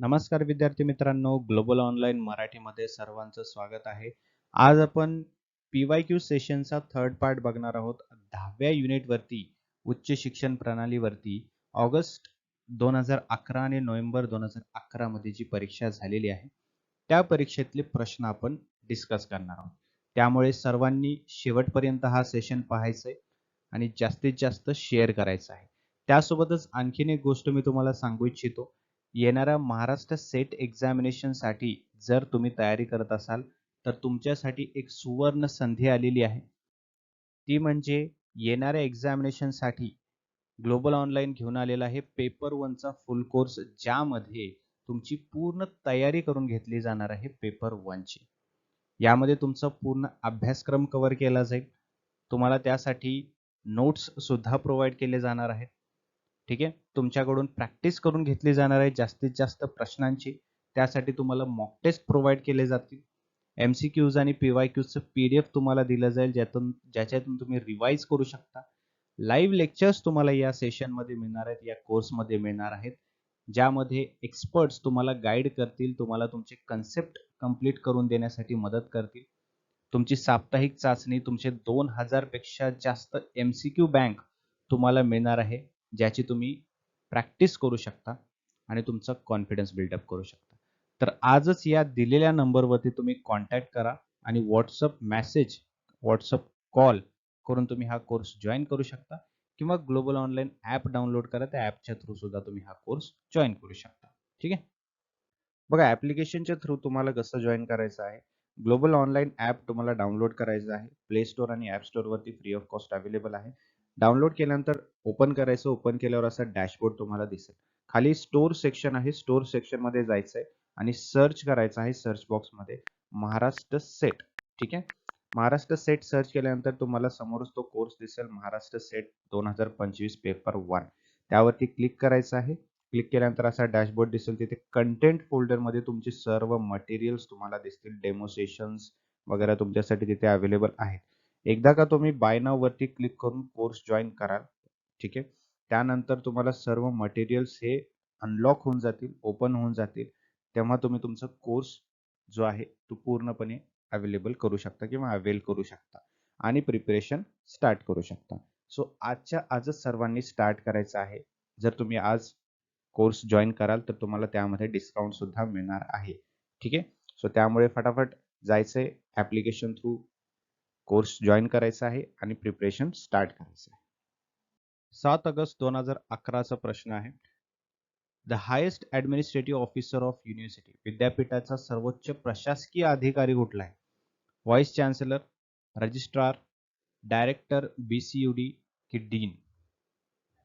नमस्कार विद्यार्थी मित्रांनो ग्लोबल ऑनलाईन मराठीमध्ये सर्वांचं स्वागत आहे. आज आपण पी वाय क्यू सेशनचा थर्ड पार्ट बघणार आहोत. दहाव्या युनिटवरती उच्च शिक्षण प्रणालीवरती ऑगस्ट दोन हजार अकरा आणि नोव्हेंबर दोन हजार अकरा मध्ये जी परीक्षा झालेली आहे त्या परीक्षेतले प्रश्न आपण डिस्कस करणार आहोत. त्यामुळे सर्वांनी शेवटपर्यंत हा सेशन पाहायचं आहे आणि जास्तीत जास्त शेअर करायचं आहे. त्यासोबतच आणखीन एक गोष्ट मी तुम्हाला सांगू इच्छितो. येणाऱ्या महाराष्ट्र सेट एक्झामिनेशनसाठी जर तुम्ही तयारी करत असाल तर तुमच्यासाठी एक सुवर्ण संधी आलेली आहे. ती म्हणजे येणाऱ्या एक्झामिनेशनसाठी ग्लोबल ऑनलाईन घेऊन आलेला आहे पेपर वनचा फुल कोर्स ज्यामध्ये तुमची पूर्ण तयारी करून घेतली जाणार आहे पेपर वनची यामध्ये तुमचा पूर्ण अभ्यासक्रम कव्हर केला जाईल. तुम्हाला त्यासाठी नोट्स सुद्धा प्रोव्हाइड केले जाणार आहेत. ठीक आहे? तुमच्याकडून प्रॅक्टिस करून घेतली जाणार आहे जास्तीत जास्त प्रश्नांची. त्यासाठी तुम्हाला मॉक टेस्ट प्रोव्हाइड केले जातील. एम सी क्यूज आणि पी वाय क्यूजचं पी डी एफ तुम्हाला दिलं जाईल ज्यातून ज्याच्यातून तुम्ही रिवाईज करू शकता. लाईव्ह लेक्चर्स तुम्हाला या सेशनमध्ये मिळणार आहेत या कोर्समध्ये मिळणार आहेत ज्यामध्ये एक्सपर्ट्स तुम्हाला गाईड करतील तुम्हाला तुमचे कन्सेप्ट कंप्लीट करून देण्यासाठी मदत करतील. तुमची साप्ताहिक चाचणी तुमचे दोन हजारपेक्षा जास्त एम सी क्यू बँक तुम्हाला मिळणार आहे ज्याची तुम्ही प्रॅक्टिस करू शकता आणि तुमचा कॉन्फिडन्स बिल्डअप करू शकता. तर आजच या दिलेल्या नंबरवरती तुम्ही कॉन्टॅक्ट करा आणि व्हॉट्सअप मेसेज व्हॉट्सअप कॉल करून तुम्ही हा कोर्स जॉईन करू शकता किंवा ग्लोबल ऑनलाईन ॲप डाउनलोड करा त्या ॲपच्या थ्रू सुद्धा तुम्ही हा कोर्स जॉईन करू शकता. ठीक आहे? बघा ॲप्लिकेशनच्या थ्रू तुम्हाला कसं जॉईन करायचं आहे? ग्लोबल ऑनलाईन ॲप तुम्हाला डाउनलोड करायचं आहे. प्ले स्टोअर आणि ॲप स्टोअरवरती फ्री ऑफ कॉस्ट अवेलेबल आहे. डाउनलोड केल्यानंतर ओपन करायचं ओपन केल्यावर असा डॅशबोर्ड तुम्हाला दिसेल. खाली स्टोर सेक्शन आहे स्टोर सेक्शनमध्ये जायचं आहे आणि सर्च करायचं आहे सर्च बॉक्समध्ये महाराष्ट्र सेट. ठीक आहे? महाराष्ट्र सेट सर्च केल्यानंतर तुम्हाला समोरच तो कोर्स दिसेल महाराष्ट्र सेट दोन हजार पंचवीस पेपर वन. त्यावरती क्लिक करायचं आहे. क्लिक केल्यानंतर असा डॅशबोर्ड दिसेल तिथे कंटेंट फोल्डरमध्ये तुमचे सर्व मटेरियल्स तुम्हाला दिसतील डेमोसेशन वगैरे तुमच्यासाठी तिथे अवेलेबल आहेत. एकदा का तुम्ही बाय नाव वरती क्लिक करून कोर्स जॉईन कराल ठीक आहे? त्यानंतर तुम्हाला सर्व मटेरियल्स हे अनलॉक होऊन जातील ओपन होऊन जातील तेव्हा तुम्ही तुमचा कोर्स जो आहे तो पूर्णपणे अवेलेबल करू शकता किंवा अवेल करू शकता आणि प्रिपरेशन स्टार्ट करू शकता. सो आजच्या आजच सर्वांनी स्टार्ट करायचं आहे. जर तुम्ही आज कोर्स जॉईन कराल तर तुम्हाला त्यामध्ये डिस्काउंट सुद्धा मिळणार आहे ठीक आहे? सो त्यामुळे फटाफट जायचंय ऍप्लिकेशन थ्रू कोर्स जॉईन करायचा आहे आणि प्रिपरेशन स्टार्ट करायचं आहे. सात ऑगस्ट दोन हजार अकराचा प्रश्न आहे. The highest administrative officer of university विद्यापीठाचा सर्वोच्च प्रशासकीय अधिकारी कुठला आहे? Vice chancellor registrar director B C U D की डीन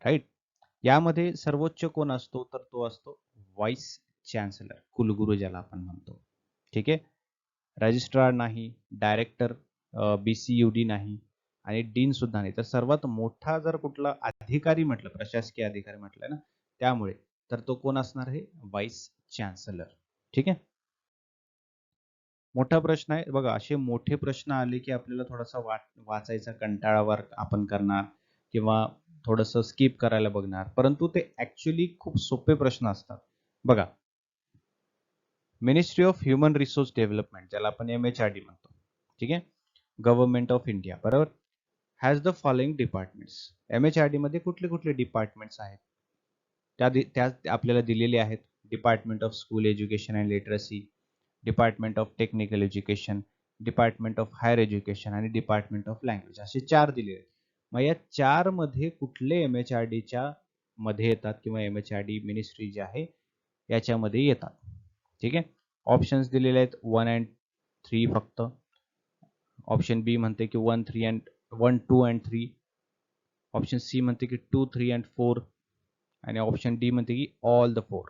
राईट यामध्ये सर्वोच्च कोण असतो? तर तो असतो व्हाईस चान्सलर कुलगुरू ज्याला आपण म्हणतो. ठीक आहे? रजिस्ट्रार नाही director B C U D नाही आणि डीन सुद्धा नाही. तर सर्वात मोठा जर कुठला अधिकारी म्हटलं प्रशासकीय अधिकारी म्हटलं ना त्यामुळे तर तो कोण असणार आहे? व्हाईस चान्सलर ठीक आहे? मोठा प्रश्न आहे. बघा असे मोठे प्रश्न आले की आपल्याला थोडासा वाचायचा कंटाळावर आपण करणार किंवा थोडस स्किप करायला बघणार. परंतु ते ऍक्च्युली खूप सोपे प्रश्न असतात. बघा ministry of human resource development ज्याला आपण एम एच आर डी म्हणतो. ठीक आहे? गव्हर्नमेंट ऑफ इंडिया बरोबर? Has the following departments M H R D मध्ये कुठले कुठले डिपार्टमेंट्स आहेत? त्या त्या आपल्याला दिलेले आहेत. Department of school education and literacy department of technical education department of higher education आणि डिपार्टमेंट ऑफ लँग्वेज असे चार दिले आहेत. मग या चारमध्ये कुठले एम एच आर डीच्या मध्ये येतात किंवा M H R D ministry जी आहे याच्यामध्ये येतात. ठीक आहे? ऑप्शन्स दिलेले आहेत. वन अँड थ्री फक्त. ऑप्शन बी म्हणते की one three and one two and three. Option C म्हणते की टू थ्री अँड फोर. आणि ऑप्शन डी म्हणते की all the four.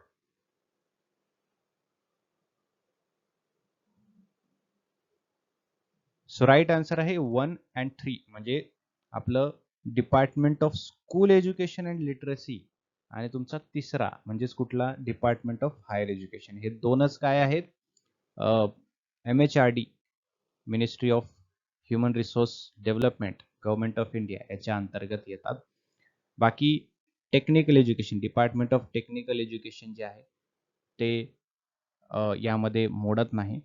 So right answer आहे वन अँड थ्री. म्हणजे आपलं department of school education and literacy आणि तुमचा तिसरा म्हणजेच कुठला? डिपार्टमेंट ऑफ हायर एज्युकेशन हे दोनच काय आहेत? M H R D ministry of human resource development government of India याच्या अंतर्गत येतात. बाकी technical education department of technical education जे आहे ते यामध्ये मोडत नाही.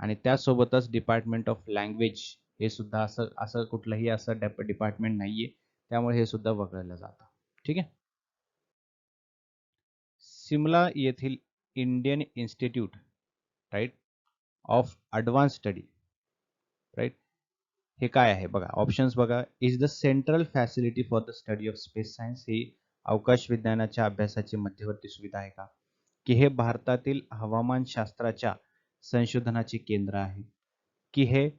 आणि त्यासोबतच डिपार्टमेंट ऑफ लँग्वेज हे सुद्धा असं असं कुठलंही असं डेप डिपार्टमेंट नाही आहे त्यामुळे हे सुद्धा वगळलं जातं. ठीक आहे? सिमला येथील Indian institute right of advance study right हे काय आहे? बघा ऑप्शन्स बघा. Is the central facility for the study of space science ही अवकाश विज्ञानाच्या अभ्यासाची मध्यवर्ती सुविधा आहे का? की हे भारतातील हवामानशास्त्राच्या संशोधनाचे केंद्र आहे. की हे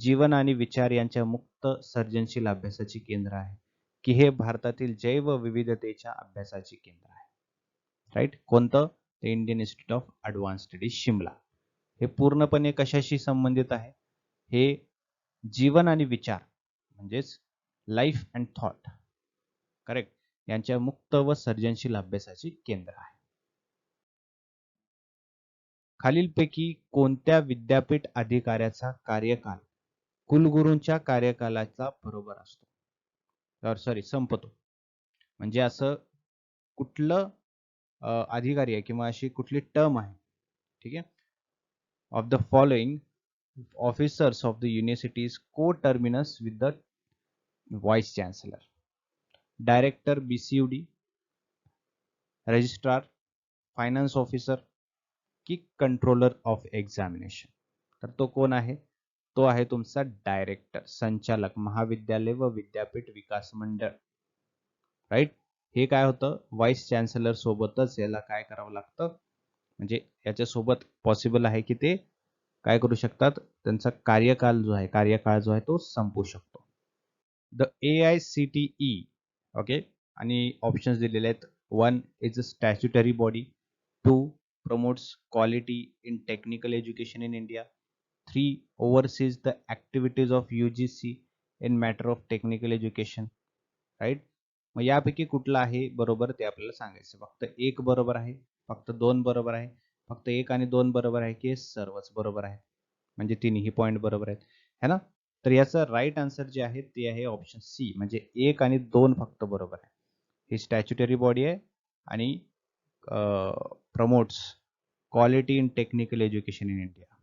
जीवन आणि विचार यांच्या मुक्त सर्जनशील अभ्यासाचे केंद्र आहे. की हे भारतातील जैव विविधतेच्या अभ्यासाचे केंद्र आहे. राईट कोणतं? ते Indian institute of advance studies Shimla. हे पूर्णपणे कशाशी संबंधित आहे? हे जीवन आणि विचार म्हणजेच लाईफ अँड थॉट करेक्ट यांच्या मुक्त व सर्जनशील अभ्यासाची केंद्र आहे. खालीलपैकी कोणत्या विद्यापीठ अधिकाऱ्याचा कार्यकाल कुलगुरूंच्या कार्यकालाचा बरोबर असतो? सॉरी संपतो. म्हणजे असं कुठलं अधिकारी आहे किंवा अशी कुठली टर्म आहे? ठीक आहे? Of the following officers of the universities coterminous with the vice chancellor director B C U D registrar finance officer की कंट्रोलर ऑफ एक्झामिनेशन तर तो कोण आहे? तो आहे तुमचा डायरेक्टर संचालक महाविद्यालय व विद्यापीठ विकास मंडळ. राईट हे काय होतं? व्हाईस चान्सलर सोबतच याला काय करावं लागतं? म्हणजे याच्यासोबत पॉसिबल आहे की ते काय करू शकतात? त्यांचा कार्यकाल जो आहे कार्यकाळ जो आहे तो संपू शकतो. The A I C T E okay आणि ऑप्शन्स दिलेले आहेत. One is a statutory body two promotes quality in technical education in India. The oversees the activities of UGC in matter of technical education. Right मग यापैकी कुठला आहे बरोबर ते आपल्याला सांगायचं फक्त एक बरोबर आहे. फक्त दोन बरोबर आहे. फक्त एक आणि दोन बरोबर आहे की सर्वच बरोबर आहे? म्हणजे तिन्ही पॉईंट बरोबर आहेत. है ना? तर याचं राईट आन्सर जे आहे ते आहे ऑप्शन सी म्हणजे एक आणि दोन फक्त बरोबर आहे. ही स्टॅच्युटरी बॉडी आहे आणि promotes quality in technical education in India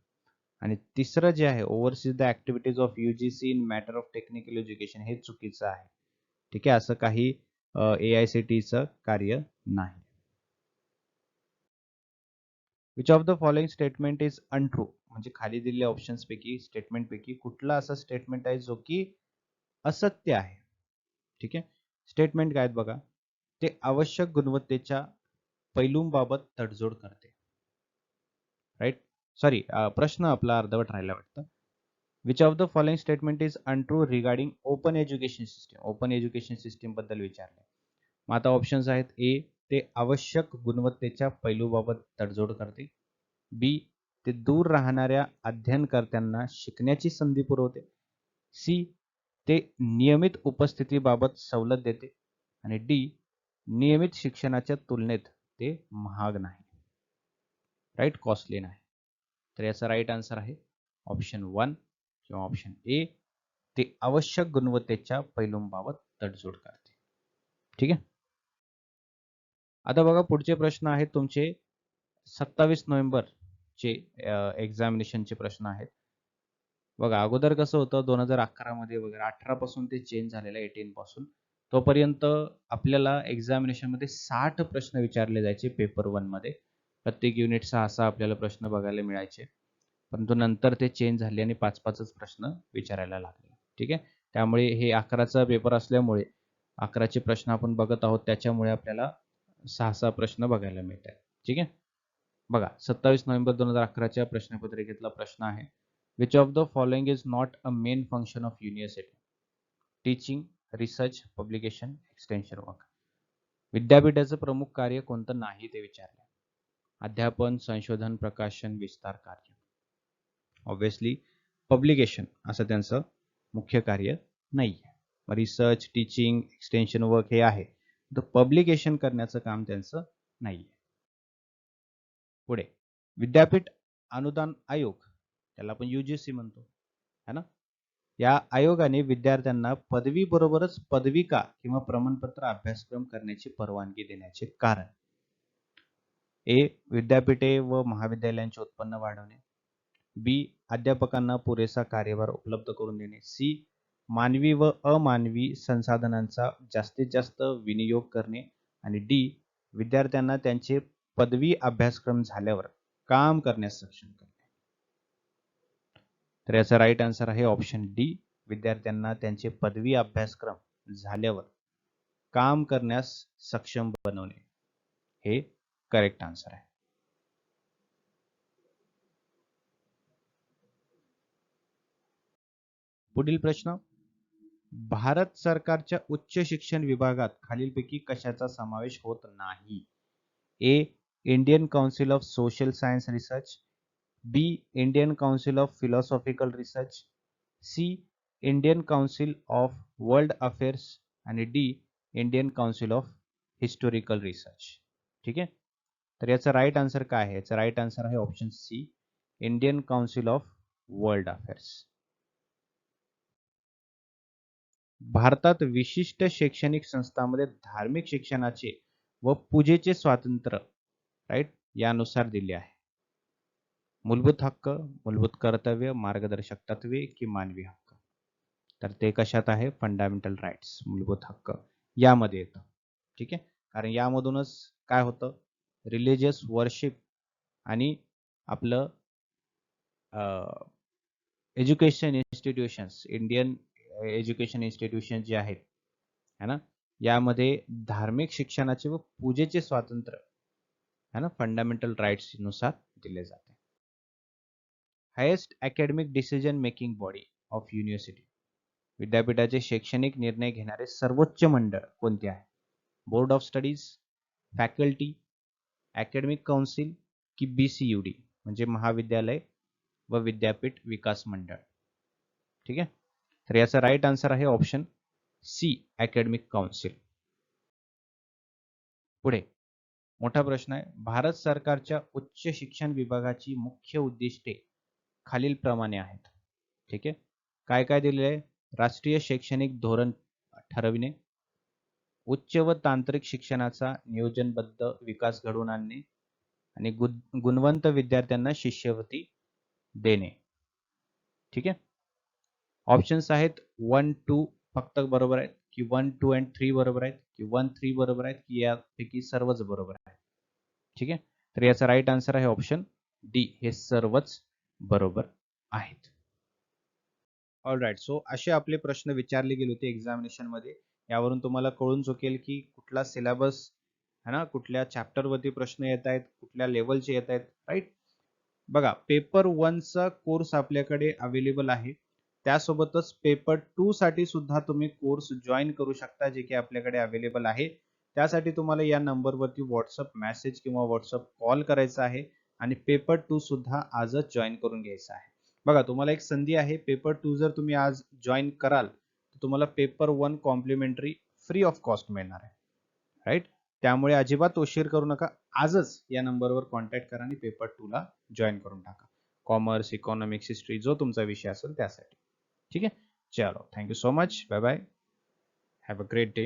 आणि तिसरं जे आहे oversees the activities of UGC in matter of technical education हे चुकीचं आहे. ठीक आहे? असं काही ए आय सी टीचं कार्य नाही. Which of the following statement is untrue म्हणजे खाली दिलेल्या ऑप्शन्स पैकी स्टेटमेंट पैकी कुठला असा स्टेटमेंट आहे जो की असत्य आहे? ठीक आहे? स्टेटमेंट काय आहेत बघा? ते आवश्यक गुणवत्तेच्या पैलूंबाबत तडजोड करते. राईट सॉरी प्रश्न आपला अर्धवट राहिला वाटतं. Which of the following statement is untrue regarding open education system open education सिस्टीमबद्दल विचारले. मग आता ऑप्शन्स आहेत ए ते आवश्यक गुणवत्तेच्या पैलूबाबत तडजोड करते. बी ते दूर राहणाऱ्या अध्ययनकर्त्यांना शिकण्याची संधी पुरवते. सी ते नियमित उपस्थितीबाबत सवलत देते. आणि डी नियमित शिक्षणाच्या तुलनेत ते महाग नाही. राईट कॉस्टली नाही. तर याचा राईट आन्सर आहे ऑप्शन वन किंवा ऑप्शन ए ते आवश्यक गुणवत्तेच्या पैलूंबाबत तडजोड करते. ठीक आहे? आता बघा पुढचे प्रश्न आहेत तुमचे. सत्तावीस नोव्हेंबरचे एक्झामिनेशनचे प्रश्न आहेत. बघा अगोदर कसं होतं दोन हजार अकरा मध्ये वगैरे अठरा पासून ते चेंज झालेलं आहे एटीन पासून. तोपर्यंत आपल्याला एक्झामिनेशनमध्ये साठ प्रश्न विचारले जायचे पेपर वनमध्ये. प्रत्येक युनिट सहा सहा आपल्याला प्रश्न बघायला मिळायचे. परंतु नंतर ते चेंज झाले आणि पाच पाचच प्रश्न विचारायला लागले. ठीक आहे? त्यामुळे हे अकराचा पेपर असल्यामुळे अकराचे प्रश्न आपण बघत आहोत त्याच्यामुळे आपल्याला सहा सहा प्रश्न बघायला मिळत आहेत ठीक आहे? बघा सत्तावीस नोव्हेंबर दोन हजार अकराच्या प्रश्नपत्रिकेतला प्रश्न आहे. Which of the following is not a main function of university teaching research publication extension work विद्यापीठाचं प्रमुख कार्य कोणतं नाही ते विचारले. अध्यापन संशोधन प्रकाशन विस्तार कार्य. ऑब्विसली पब्लिकेशन असं त्यांचं मुख्य कार्य नाही आहे रिसर्च टीचिंग एक्सटेन्शन वर्क हे आहे. द पब्लिकेशन करण्याचं काम त्यांचं नाही आहे पुढे. विद्यापीठ अनुदान आयोग त्याला आपण युजीसी म्हणतो. है ना? या आयोगाने विद्यार्थ्यांना पदवी बरोबरच पदविका किंवा प्रमाणपत्र अभ्यासक्रम करण्याची परवानगी देण्याचे कारण. ए विद्यापीठे व महाविद्यालयांचे उत्पन्न वाढवणे. बी अध्यापकांना पुरेसा कार्यभार उपलब्ध करून देणे. सी मानवी व अमानवी संसाधनांचा जास्तीत जास्त विनियोग करणे आणि डी विद्यार्थ्यांना त्यांचे पदवी अभ्यासक्रम झाल्यावर काम करण्यास सक्षम करणे. तर याचा राईट आन्सर आहे ऑप्शन डी विद्यार्थ्यांना त्यांचे पदवी अभ्यासक्रम झाल्यावर काम करण्यास सक्षम बनवणे. हे करेक्ट आन्सर आहे. पुढील प्रश्न भारत सरकारच्या उच्च शिक्षण विभागात खालीलपैकी कशाचा समावेश होत नाही? A Indian council of social science research B Indian council of philosophical research C Indian council of world affairs आणि D Indian council of historical research. ठीक आहे? तर याचा राईट आन्सर काय आहे? याचा राईट आन्सर आहे option C Indian council of world affairs. भारतात विशिष्ट शैक्षणिक संस्थांमध्ये धार्मिक शिक्षणाचे व पूजेचे स्वातंत्र्य राईट यानुसार दिले आहे. मूलभूत हक्क मूलभूत कर्तव्य मार्गदर्शक तत्वे की मानवी हक्क? तर ते कशात आहे? फंडामेंटल राईट्स मूलभूत हक्क. यामध्ये येतं. ठीक आहे? कारण यामधूनच काय होतं? रिलिजियस वर्शिप आणि आपलं education institutions Indian education institution जे आहेत है ना? यामध्ये धार्मिक शिक्षणाचे व पूजेचे स्वातंत्र्य है ना? फंडामेंटल राईट्सनुसार दिले जाते. Highest academic decision making body of university विद्यापीठाचे शैक्षणिक निर्णय घेणारे सर्वोच्च मंडळ कोणते आहे? Board of studies faculty academic council की बी सी यू डी म्हणजे महाविद्यालय व विद्यापीठ विकास मंडळ. ठीक आहे? तर याचा राईट आन्सर आहे ऑप्शन सी अकॅडमिक काउन्सिल पुढे मोठा प्रश्न आहे. भारत सरकारच्या उच्च शिक्षण विभागाची मुख्य उद्दिष्टे खालीलप्रमाणे आहेत. ठीक आहे? काय काय दिलेले आहे? राष्ट्रीय शैक्षणिक धोरण ठरविणे. उच्च व तांत्रिक शिक्षणाचा नियोजनबद्ध विकास घडवून आणणे. आणि गुणवंत विद्यार्थ्यांना शिष्यवृत्ती देणे. ठीक आहे? ऑप्शन्स आहेत वन टू फक्त बरोबर आहेत की वन टू अँड थ्री बरोबर आहेत की वन थ्री बरोबर आहेत की यापैकी सर्वच बरोबर आहे ठीक आहे? तर याचा राईट आन्सर आहे ऑप्शन डी हे सर्वच बरोबर आहेत. ऑल राईट सो असे आपले प्रश्न विचारले गेले होते एक्झामिनेशनमध्ये. यावरून तुम्हाला कळून चुकेल की कुठला सिलेबस है ना? कुठल्या चॅप्टर वरती प्रश्न येत आहेत कुठल्या लेवलचे येत आहेत राईट बघा पेपर वनचा कोर्स आपल्याकडे अवेलेबल आहे. त्यासोबतच पेपर टू साठी सुद्धा तुम्ही कोर्स जॉईन करू शकता जे की आपल्याकडे अवेलेबल आहे. त्यासाठी तुम्हाला या नंबरवरती व्हॉट्सअप मेसेज किंवा व्हॉट्सअप कॉल करायचा आहे आणि पेपर टू सुद्धा आजच जॉईन करून घ्यायचा आहे. बघा तुम्हाला एक संधी आहे. पेपर टू जर तुम्ही आज जॉईन कराल तर तुम्हाला paper one complimentary free of cost मिळणार आहे. राईट त्यामुळे अजिबात उशीर करू नका. आजच या नंबरवर कॉन्टॅक्ट करा आणि पेपर टू ला जॉईन करून टाका. कॉमर्स इकॉनॉमिक्स हिस्ट्री जो तुमचा विषय असेल त्यासाठी. ठीक है? चलो thank you so much bye bye have a great day